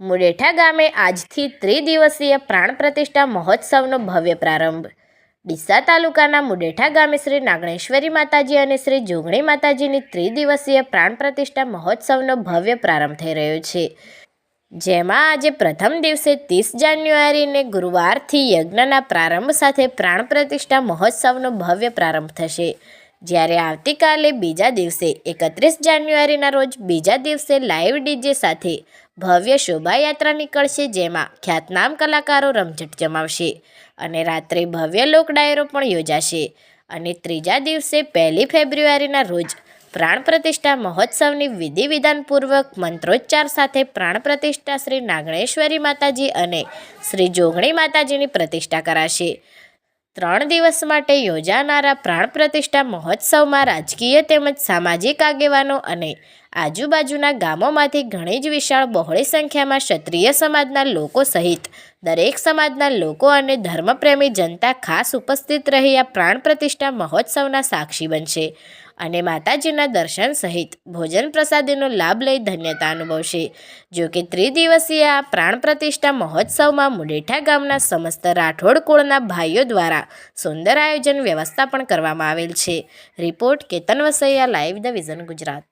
મુડેઠા ગામે આજથી ત્રિદિવસીય પ્રાણ પ્રતિષ્ઠા મહોત્સવનો ભવ્ય પ્રારંભ. ડીસા તાલુકાના મુડેઠા ગામે શ્રી નાગણેશ્વરી માતાજી અને શ્રી જોગણી માતાજીની ત્રિદિવસીય પ્રાણ પ્રતિષ્ઠા મહોત્સવનો ભવ્ય પ્રારંભ થઈ રહ્યો છે. જેમાં આજે પ્રથમ દિવસે ત્રીસ જાન્યુઆરીને ગુરુવારથી યજ્ઞના પ્રારંભ સાથે પ્રાણ પ્રતિષ્ઠા મહોત્સવનો ભવ્ય પ્રારંભ થશે. જ્યારે આવતીકાલે બીજા દિવસે એકત્રીસ જાન્યુઆરીના રોજ બીજા દિવસે લાઈવ ડીજે સાથે ભવ્ય શોભાયાત્રા નીકળશે જેમાં ખ્યાતનામ કલાકારો રમઝટ જમાવશે અને રાત્રે ભવ્ય લોક ડાયરો પણ યોજાશે. અને ત્રીજા દિવસે પહેલી ફેબ્રુઆરીના રોજ પ્રાણ પ્રતિષ્ઠા મહોત્સવની વિધિ વિધાનપૂર્વક મંત્રોચ્ચાર સાથે પ્રાણ પ્રતિષ્ઠા શ્રી નાગણેશ્વરી માતાજી અને શ્રી જોગણી માતાજીની પ્રતિષ્ઠા કરાશે. ત્રણ દિવસ માટે યોજાનારા પ્રાણ પ્રતિષ્ઠા મહોત્સવમાં રાજકીય તેમજ સામાજિક આગેવાનો અને આજુબાજુના ગામોમાંથી ઘણી જ વિશાળ બહોળી સંખ્યામાં ક્ષત્રિય સમાજના લોકો સહિત દરેક સમાજના લોકો અને ધર્મપ્રેમી જનતા ખાસ ઉપસ્થિત રહી આ પ્રાણ પ્રતિષ્ઠા મહોત્સવના સાક્ષી બનશે. અને માતાજીના દર્શન સહિત ભોજન પ્રસાદીનો લાભ લઈ ધન્યતા અનુભવશે. જો કે ત્રિદિવસીય આ પ્રાણ પ્રતિષ્ઠા મહોત્સવમાં મુડેઠા ગામના સમસ્ત રાઠોડ કુળના ભાઈઓ દ્વારા સુંદર આયોજન વ્યવસ્થા પણ કરવામાં આવેલ છે. Report Ketan Vasaiya live the vision Gujarat.